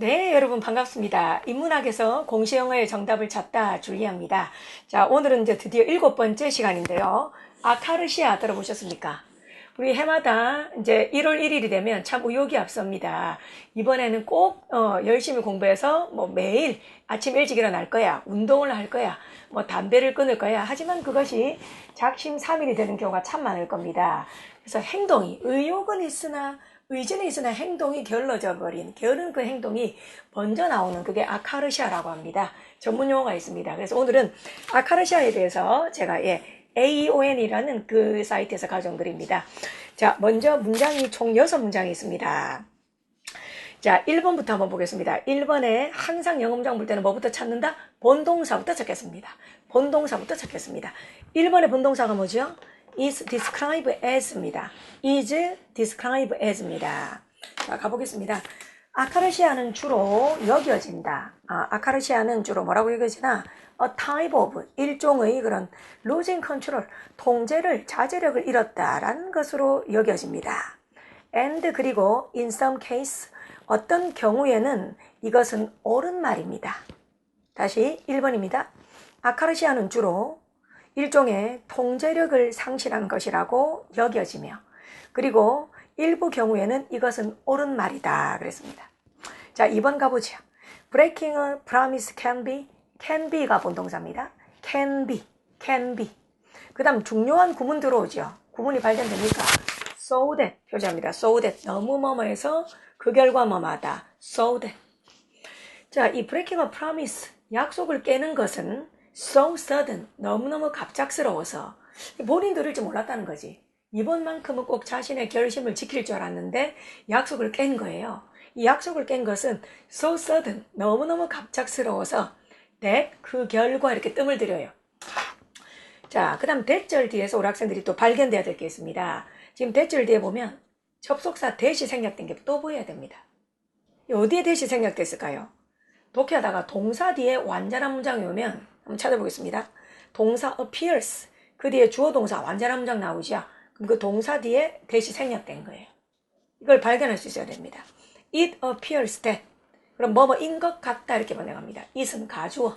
네, 여러분 반갑습니다. 인문학에서 공시영어의 정답을 찾다 줄리아입니다. 자, 오늘은 이제 드디어 일곱 번째 시간인데요. 아카르시아 들어보셨습니까? 우리 해마다 이제 1월 1일이 되면 참 의욕이 앞섭니다. 이번에는 꼭 어, 열심히 공부해서 뭐 매일 아침 일찍 일어날 거야, 운동을 할 거야, 뭐 담배를 끊을 거야. 하지만 그것이 작심 삼일이 되는 경우가 참 많을 겁니다. 그래서 행동이 의욕은 있으나 의지는 있으나 행동이 게을러져 버린 게으른 그 행동이 먼저 나오는 그게 아카르시아라고 합니다. 전문 용어가 있습니다. 그래서 오늘은 아카르시아에 대해서 제가 예, AON이라는 그 사이트에서 글입니다. 자, 먼저 문장이 총 6문장이 있습니다. 자, 1번부터 한번 보겠습니다. 1번에 항상 영음장 볼 때는 뭐부터 찾는다? 본동사부터 찾겠습니다. 본동사부터 찾겠습니다. 1번의 본동사가 뭐죠? Is describe as입니다. is describe as입니다. 자, 가보겠습니다. 아카르시아는 주로 여겨진다. 아, 아카르시아는 주로 뭐라고 여겨지나? a type of, 일종의 그런 losing control, 통제를, 자제력을 잃었다라는 것으로 여겨집니다. and 그리고 in some case, 어떤 경우에는 이것은 옳은 말입니다. 다시 1번입니다. 아카르시아는 주로 일종의 통제력을 상실한 것이라고 여겨지며 그리고 일부 경우에는 이것은 옳은 말이다 그랬습니다. 자, 2번 가보죠. Breaking a promise can be, can be가 본동사입니다. can be, can be. 그 다음 중요한 구문 들어오죠. 구문이 발견됩니까? so that 표시합니다. so that 너무 뭐뭐해서 그 결과 뭐뭐하다. so that. 자, 이 breaking a promise 약속을 깨는 것은 so sudden 너무너무 갑작스러워서 본인 들을 줄 몰랐다는 거지. 이번만큼은 꼭 자신의 결심을 지킬 줄 알았는데 약속을 깬 거예요. 이 약속을 깬 것은 so sudden 너무너무 갑작스러워서 that 그 결과 이렇게 뜸을 들여요. 자, 그 다음 대절 뒤에서 우리 학생들이 또 발견돼야 될 게 있습니다. 지금 대절 뒤에 보면 접속사 대시 생략된 게 또 보여야 됩니다. 어디에 대시 생략됐을까요? 독해하다가 동사 뒤에 완전한 문장이 오면 한번 찾아보겠습니다. 동사 appears 그 뒤에 주어 동사 완전한 문장 나오죠. 그럼 그 동사 뒤에 대시 생략된 거예요. 이걸 발견할 수 있어야 됩니다. It appears that 그럼 뭐뭐인 것 같다 이렇게 번역합니다. it은 가주어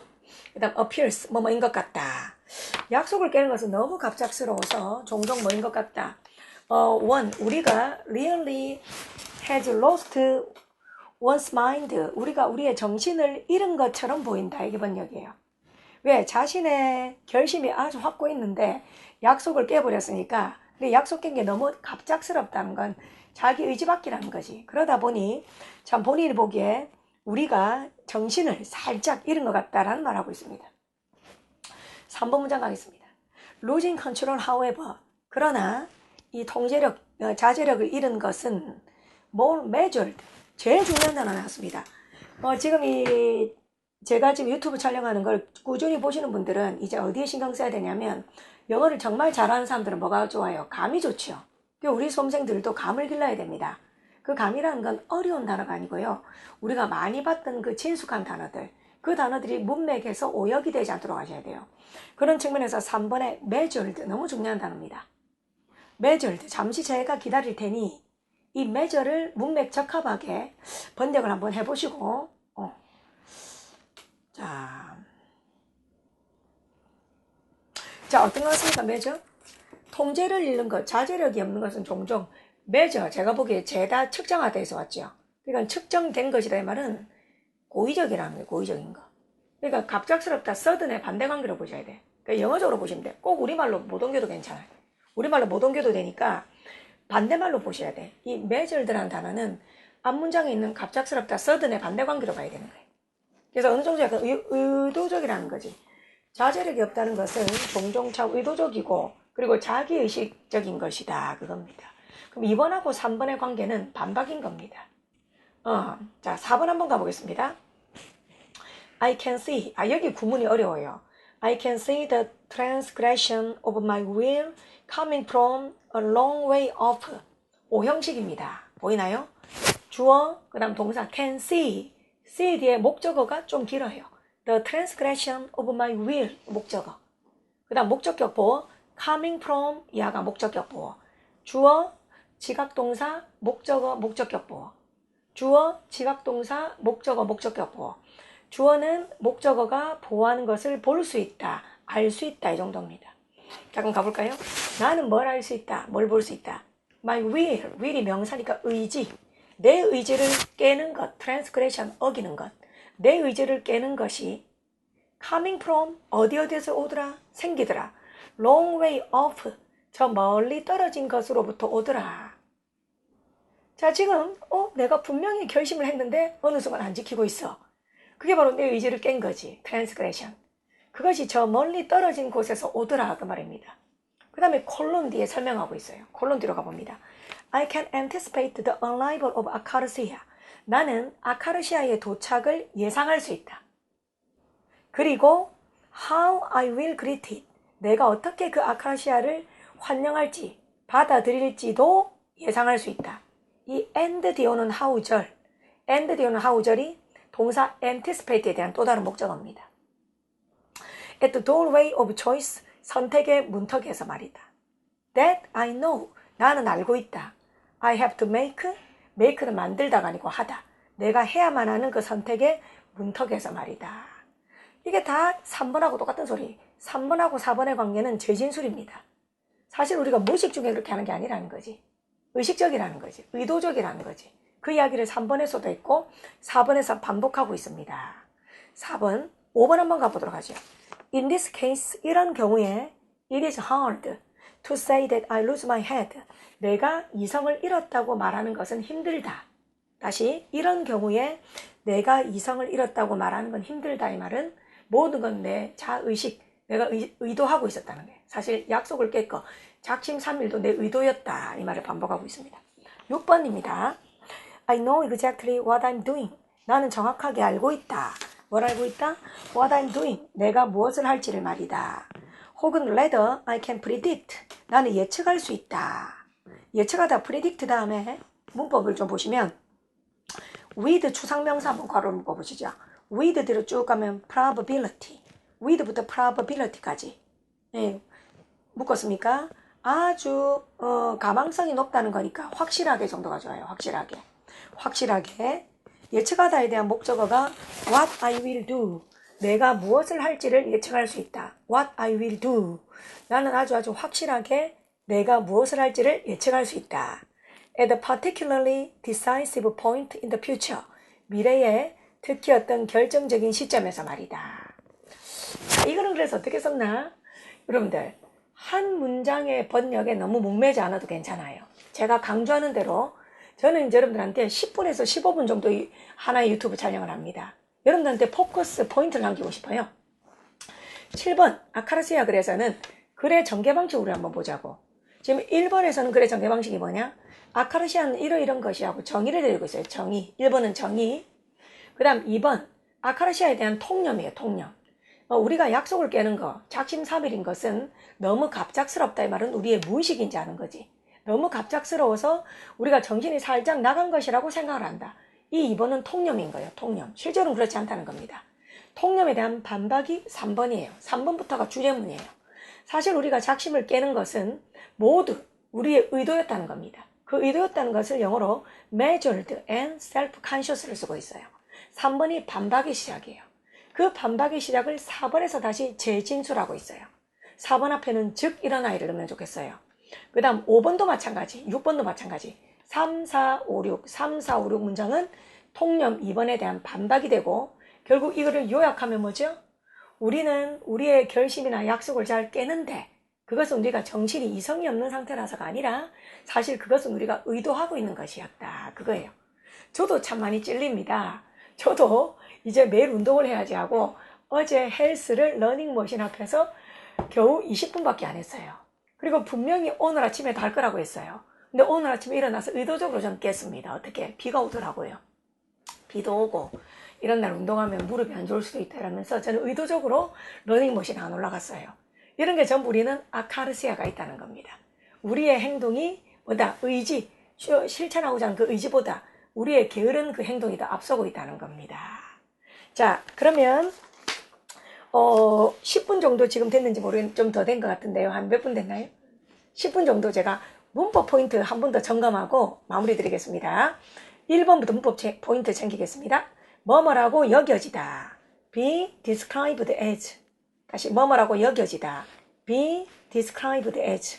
그 다음 appears 뭐뭐인 것 같다. 약속을 깨는 것은 너무 갑작스러워서 종종 뭐인 것 같다. 어, one, 우리가 really has lost one's mind. 우리가 우리의 정신을 잃은 것처럼 보인다. 이게 번역이에요. 왜? 자신의 결심이 아주 확고했는데 약속을 깨버렸으니까 약속 깬 게 너무 갑작스럽다는 건 자기 의지밖이라는 거지. 그러다 보니 참 본인이 보기에 우리가 정신을 살짝 잃은 것 같다라는 말하고 있습니다. 3번 문장 가겠습니다. losing control however 그러나 이 통제력, 어, 자제력을 잃은 것은 more measured 제일 중요한 단어 나왔습니다. 어, 지금 이 제가 지금 유튜브 촬영하는 걸 꾸준히 보시는 분들은 이제 어디에 신경 써야 되냐면 영어를 정말 잘하는 사람들은 뭐가 좋아요? 감이 좋죠. 우리 수험생들도 감을 길러야 됩니다. 그 감이라는 건 어려운 단어가 아니고요. 우리가 많이 봤던 그 친숙한 단어들, 그 단어들이 문맥에서 오역이 되지 않도록 하셔야 돼요. 그런 측면에서 3번의 measured 너무 중요한 단어입니다. measured 잠시 제가 기다릴 테니 이 measure를 문맥 적합하게 번역을 한번 해보시고 어, 자, 자 어떤 것 같습니까? 매저? 통제를 잃는 것, 자제력이 없는 것은 종종 매저, 제가 보기에 죄다 측정화돼서 왔죠. 그러니까 측정된 것이다 이 말은 고의적이라는 거예요. 고의적인 거. 그러니까 갑작스럽다, 서든의 반대 관계로 보셔야 돼. 그러니까 영어적으로 보시면 돼. 꼭 우리말로 못 옮겨도 괜찮아요. 우리말로 못 옮겨도 되니까 반대말로 보셔야 돼. 이 매절드라는 단어는 앞문장에 있는 갑작스럽다, 서든의 반대 관계로 봐야 되는 거예요. 그래서 어느 정도 약간 의, 의도적이라는 거지. 자제력이 없다는 것은 종종 참 의도적이고 그리고 자기의식적인 것이다. 그겁니다. 그럼 2번하고 3번의 관계는 반박인 겁니다. 어, 자, 4번 한번 가보겠습니다. I can see. 아, 여기 구문이 어려워요. I can see the transgression of my will coming from a long way off. 오형식입니다. 보이나요? 주어, 그 다음 동사 can see. See 뒤에 목적어가 좀 길어요. The transgression of my will 목적어. 그 다음 목적격 보어 coming from 야가 목적격 보어. 주어 지각동사 목적어 목적격 보어. 주어, 지각동사, 목적어, 목적격보. 주어는 목적어가 보호하는 것을 볼 수 있다, 알 수 있다 이 정도입니다. 자 그럼 가볼까요? 나는 뭘 알 수 있다, 뭘 볼 수 있다. My will, will이 명사니까 의지. 내 의지를 깨는 것, transgression, 어기는 것. 내 의지를 깨는 것이 coming from, 어디 어디에서 오더라, 생기더라. long way off, 저 멀리 떨어진 것으로부터 오더라. 자, 지금, 어, 내가 분명히 결심을 했는데 어느 순간 안 지키고 있어. 그게 바로 내 의지를 깬 거지. transgression. 그것이 저 멀리 떨어진 곳에서 오더라. 그 말입니다. 그 다음에 콜론 뒤에 설명하고 있어요. 콜론 뒤로 가봅니다. I can anticipate the arrival of Acacia. 나는 아카르시아의 도착을 예상할 수 있다. 그리고 how I will greet it. 내가 어떻게 그 아카시아를 환영할지, 받아들일지도 예상할 수 있다. 이 and 뒤에 오는 how절, and 뒤에 오는 how절이 동사 anticipate에 대한 또 다른 목적어입니다. At the doorway of choice, 선택의 문턱에서 말이다. That I know, 나는 알고 있다. I have to make, make는 만들다가 아니고 하다. 내가 해야만 하는 그 선택의 문턱에서 말이다. 이게 다 3번하고 똑같은 소리. 3번하고 4번의 관계는 재진술입니다. 사실 우리가 무의식 중에 그렇게 하는 게 아니라는 거지. 의식적이라는 거지. 의도적이라는 거지. 그 이야기를 3번에서도 했고 4번에서 반복하고 있습니다. 4번, 5번 한번 가보도록 하죠. In this case, 이런 경우에 it is hard to say that I lose my head. 내가 이성을 잃었다고 말하는 것은 힘들다. 다시 이런 경우에 내가 이성을 잃었다고 말하는 건 힘들다 이 말은 모든 건 내 자의식 내가 의, 도하고 있었다는 거예요. 사실 약속을 깼고 작심 삼일도 내 의도였다 이 말을 반복하고 있습니다. 6번입니다. I know exactly what I'm doing. 나는 정확하게 알고 있다. 뭘 알고 있다? What I'm doing. 내가 무엇을 할지를 말이다. 혹은 rather I can predict. 나는 예측할 수 있다. 예측하다 predict 다음에 문법을 좀 보시면 with 추상명사 한번 괄호를 묶어 보시죠. with 뒤로 쭉 가면 probability. with부터 probability까지. 예, 묶었습니까? 아주 어, 가망성이 높다는 거니까 확실하게 정도가 좋아요. 확실하게. 확실하게. 예측하다에 대한 목적어가 what I will do. 내가 무엇을 할지를 예측할 수 있다. what I will do. 나는 아주 아주 확실하게 내가 무엇을 할지를 예측할 수 있다. at a particularly decisive point in the future. 미래에 특히 어떤 결정적인 시점에서 말이다. 자, 이거는 그래서 어떻게 썼나? 여러분들, 한 문장의 번역에 너무 목매지 않아도 괜찮아요. 제가 강조하는 대로 저는 여러분들한테 10분에서 15분 정도 하나의 유튜브 촬영을 합니다. 여러분들한테 포커스 포인트를 남기고 싶어요. 7번 아카르시아 글에서는 글의 전개 방식으로 한번 보자고. 지금 1번에서는 글의 전개 방식이 뭐냐? 아카르시아는 이러 이런 것이 하고 정의를 드리고 있어요. 정의. 1번은 정의. 그 다음 2번 아카르시아에 대한 통념이에요. 통념. 어, 우리가 약속을 깨는 거, 작심삼일인 것은 너무 갑작스럽다 이 말은 우리의 무의식인지 아는 거지. 너무 갑작스러워서 우리가 정신이 살짝 나간 것이라고 생각을 한다. 이 2번은 통념인 거예요. 통념. 실제로는 그렇지 않다는 겁니다. 통념에 대한 반박이 3번이에요. 3번부터가 주제문이에요. 사실 우리가 작심을 깨는 것은 모두 우리의 의도였다는 겁니다. 그 의도였다는 것을 영어로 measured and self-conscious를 쓰고 있어요. 3번이 반박의 시작이에요. 그 반박의 시작을 4번에서 다시 재진술하고 있어요. 4번 앞에는 즉 일어나이를 넣으면 좋겠어요. 그 다음 5번도 마찬가지, 6번도 마찬가지. 3, 4, 5, 6, 3, 4, 5, 6 문장은 통념 2번에 대한 반박이 되고 결국 이거를 요약하면 뭐죠? 우리는 우리의 결심이나 약속을 잘 깨는데 그것은 우리가 정신이 이성이 없는 상태라서가 아니라 사실 그것은 우리가 의도하고 있는 것이었다. 그거예요. 저도 참 많이 찔립니다. 저도 이제 매일 운동을 해야지 하고 어제 헬스를 러닝머신 앞에서 겨우 20분밖에 안 했어요. 그리고 분명히 오늘 아침에 달 거라고 했어요. 근데 오늘 아침에 일어나서 의도적으로 좀 깼습니다. 어떻게? 비가 오더라고요. 비도 오고 이런 날 운동하면 무릎이 안 좋을 수도 있다 이러면서 저는 의도적으로 러닝머신 안 올라갔어요. 이런 게 전부 우리는 아카르시아가 있다는 겁니다. 우리의 행동이 뭐다? 의지, 실천하고자 하는 그 의지보다 우리의 게으른 그 행동이 더 앞서고 있다는 겁니다. 자, 그러면 어, 10분 정도 지금 됐는지 모르겠는데 좀 더 된 것 같은데요. 한 몇 분 됐나요? 10분 정도 제가 문법 포인트 한 번 더 점검하고 마무리 드리겠습니다. 1번부터 문법 체- 포인트 챙기겠습니다. 뭐뭐라고 여겨지다. be described as. 다시 뭐뭐라고 여겨지다. be described as.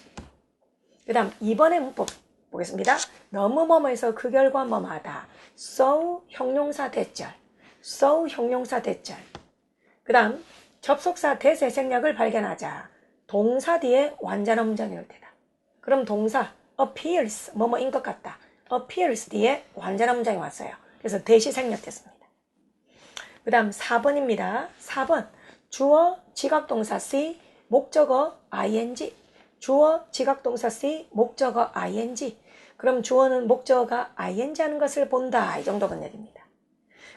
그 다음 2번의 문법 보겠습니다. 너무 뭐뭐해서 그 결과 뭐뭐하다. so 형용사 대절. so 형용사 대절. 그 다음 접속사 대세 생략을 발견하자. 동사 뒤에 완전한 문장이 올 때다. 그럼 동사 appears 뭐뭐인 것 같다. appears 뒤에 완전한 문장이 왔어요. 그래서 대시 생략됐습니다. 그 다음 4번입니다. 4번 주어 지각동사 C 목적어 ing 주어 지각동사 C 목적어 ing 그럼 주어는 목적어가 ing 하는 것을 본다. 이 정도 번역입니다.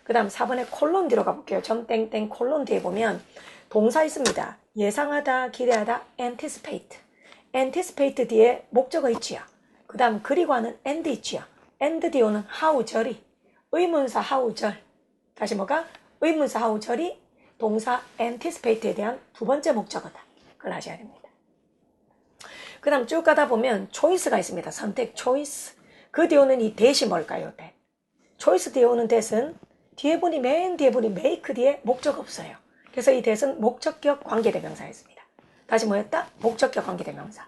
그 다음 4번에 콜론 뒤로 가볼게요. 점땡땡 콜론 뒤에 보면 동사 있습니다. 예상하다, 기대하다, anticipate. Anticipate 뒤에 목적어 있지요. 그 다음 그리고 하는 and 있지요. and 뒤에 오는 how 절이 의문사 how 절. 다시 뭐가? 의문사 how 절이 동사 anticipate에 대한 두 번째 목적어다. 그걸 아셔야 됩니다. 그 다음 쭉 가다 보면 choice가 있습니다. 선택 choice. 그 뒤에 오는 이 대시 뭘까요? 대. choice 뒤에 오는 대은 뒤에 보니 맨 뒤에 보니 make 뒤에 목적 없어요. 그래서 이 대은 목적격 관계대명사였습니다. 다시 뭐였다? 목적격 관계대명사.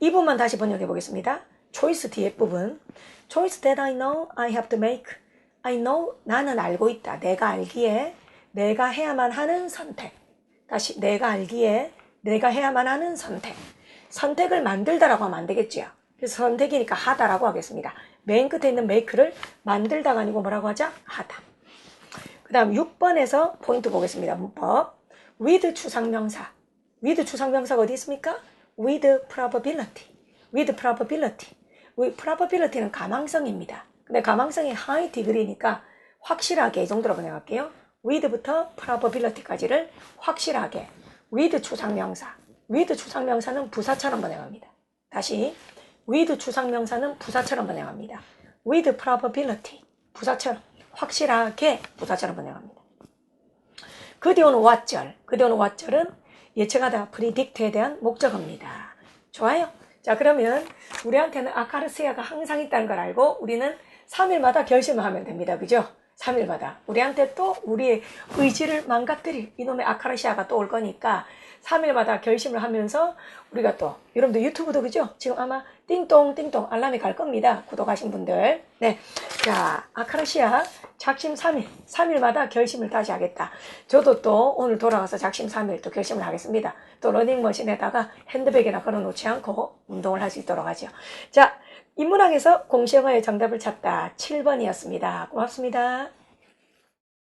이 부분만 다시 번역해 보겠습니다. choice 뒤에 부분. choice that I know I have to make. I know 나는 알고 있다. 내가 알기에 내가 해야만 하는 선택. 다시 내가 알기에 내가 해야만 하는 선택. 선택을 만들다라고 하면 안 되겠지요. 그래서 선택이니까 하다라고 하겠습니다. 맨 끝에 있는 make를 만들다가 아니고 뭐라고 하자? 하다. 그 다음 6번에서 포인트 보겠습니다. 문법. with 추상명사. With 추상명사가 어디 있습니까? with probability. with probability. with probability는 가망성입니다. 근데 가망성이 high degree니까 확실하게 이 정도로 번역할게요. with부터 probability까지를 확실하게. with 추상명사. with 추상명사는 부사처럼 번역합니다. 다시 with 추상명사는 부사처럼 번역합니다. with probability. 부사처럼. 확실하게 부사처럼 번역합니다. 그 뒤에 오는 what절. 그 뒤에 오는 what절은 예측하다, predict에 대한 목적어입니다. 좋아요. 자, 그러면 우리한테는 아카르시아가 항상 있다는 걸 알고 우리는 3일마다 결심을 하면 됩니다. 그죠? 3일마다. 우리한테 또 우리의 의지를 망가뜨릴 이놈의 아카르시아가 또 올 거니까 3일마다 결심을 하면서 우리가 또 여러분들 유튜브도 그죠? 지금 아마 띵동 띵동 알람이 갈 겁니다. 구독하신 분들. 네. 자, 아카르시아 작심 3일. 3일마다 결심을 다시 하겠다. 저도 또 오늘 돌아가서 작심 3일 또 결심을 하겠습니다. 또 러닝머신에다가 핸드백에나 걸어 놓지 않고 운동을 할 수 있도록 하죠. 자, 인문학에서 공시영어의 정답을 찾다 7번이었습니다. 고맙습니다.